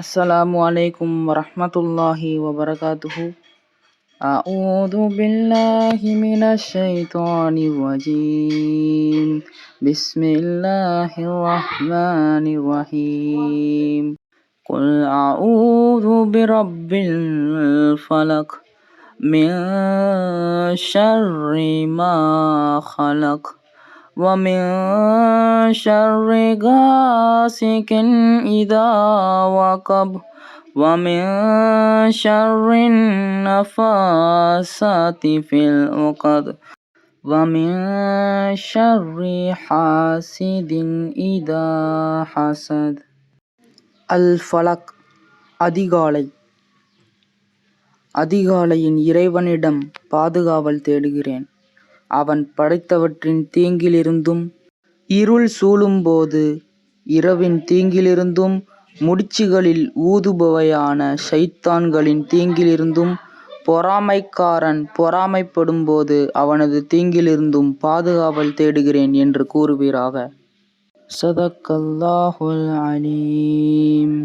السلام عليكم ورحمة الله وبركاته. أعوذ بالله من الشيطان الرجيم. بسم الله الرحمن الرحيم. قل أعوذ برب الفلق من شر ما خلق. ومن شر غاسق إذا وقب ومن شر النفاسات في العقد ومن شر حاسد إذا حسد الفلق அதிகாலை அதிகாலையின் இறைவனிடம் பாதுகாவல் தேடுகிறேன் அவன் படைத்தவற்றின் தீங்கிலிருந்தும் இருள் சூழும்போது இரவின் தீங்கிலிருந்தும் முடிச்சுகளில் ஊதுபவையான ஷைத்தான்களின் தீங்கிலிருந்தும் பொறாமைக்காரன் பொறாமைப்படும்போது அவனது தீங்கிலிருந்தும் பாதுகாவல் தேடுகிறேன் என்று கூறுவீராக. சதக்கல்லாஹுல் அலீம்.